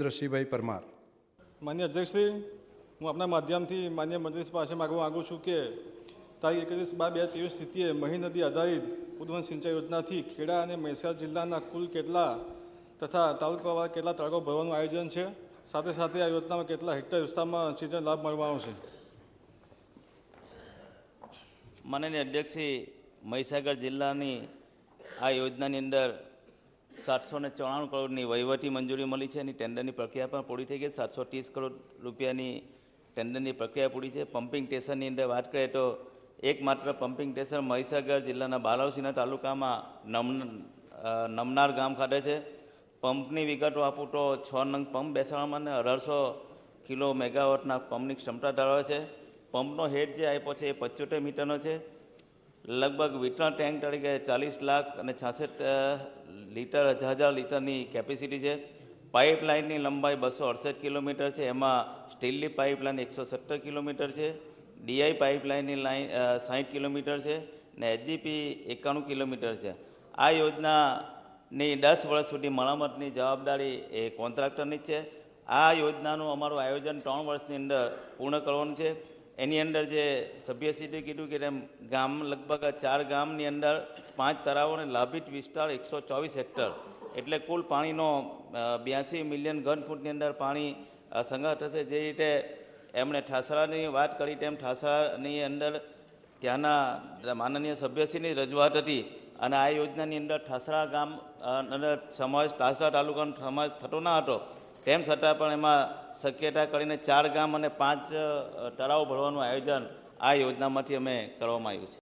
દ્રશીભાઈ પરમાર. માન્ય અધ્યક્ષશ્રી હું આપના માધ્યમથી માન્ય મંત્રીશ્રી પાસે માગવા માગું છું કે તારીખ એકત્રીસ બાર બે હજાર ત્રેવીસ સ્થિતિએ મહી નદી આધારિત ઉદ્વન સિંચાઈ યોજનાથી ખેડા અને મહેસાણા જિલ્લાના કુલ કેટલા તથા તાલુકાવાળા કેટલા તળાવો ભરવાનું આયોજન છે? સાથે સાથે આ યોજનામાં કેટલા હેક્ટર વિસ્તારમાં સિંચાઈ લાભ મળવાનો છે? માનનીય અધ્યક્ષશ્રી મહીસાગર જિલ્લાની આ યોજનાની અંદર સાતસો ને ચોરાણું કરોડની વહીવટી મંજૂરી મળી છે. એની ટેન્ડરની પ્રક્રિયા પણ પૂરી થઈ ગઈ. સાતસો ત્રીસ કરોડ રૂપિયાની ટેન્ડરની પ્રક્રિયા પૂરી છે. પમ્પિંગ સ્ટેશનની અંદર વાત કરીએ તો એકમાત્ર પમ્પિંગ સ્ટેશન મહીસાગર જિલ્લાના બાલાવસીના તાલુકામાં નમ નમનાર ગામ ખાતે છે. પંપની વિગતો આપું તો છ નંગ પંપ બેસાડવામાં અને અઢારસો કિલો મેગાવોટના પંપની ક્ષમતા ધરાવે છે. પંપનો હેડ જે આપ્યો છે એ પચોતેર મીટરનો છે. લગભગ વિતરણ ટેન્ક તરીકે ચાલીસ લાખ અને છાસઠ લીટર, હજાર હજાર લીટરની કેપેસિટી છે. પાઇપલાઇનની લંબાઈ બસો અડસઠ કિલોમીટર છે. એમાં સ્ટીલની પાઇપલાઇન એકસો સત્તર કિલોમીટર છે. ડીઆઈ પાઇપલાઇનની લાઇન સાઠ કિલોમીટર છે ને એચડીપી એકાણું કિલોમીટર છે. આ યોજનાની દસ વર્ષ સુધી મરામતની જવાબદારી એ કોન્ટ્રાક્ટરની જ છે. આ યોજનાનું અમારું આયોજન ત્રણ વર્ષની અંદર પૂર્ણ કરવાનું છે. એની અંદર જે સભ્યશ્રીએ કીધું કે તેમ ગામ લગભગ ચાર ગામની અંદર પાંચ તળાવો અને લાભિત વિસ્તાર એકસો ચોવીસ હેક્ટર. એટલે કુલ પાણીનો બ્યાસી મિલિયન ઘન ફૂટની અંદર પાણી સંગ્રહ થશે જે રીતે એમણે ઠાસરાની વાત કરી તેમ ઠાસરાની અંદર ત્યાંના માનનીય સભ્યશ્રીની રજૂઆત હતી અને આ યોજનાની અંદર ઠાસરા ગામ અંદર સમાવેશ ઠાસરા તાલુકાનો સમાવેશ થતો ન હતો. તેમ છતાં પણ એમાં શક્યતા કરીને ચાર ગામ અને પાંચ તળાવ ભરવાનું આયોજન આ યોજનામાંથી અમે કરવામાં આવ્યું છે.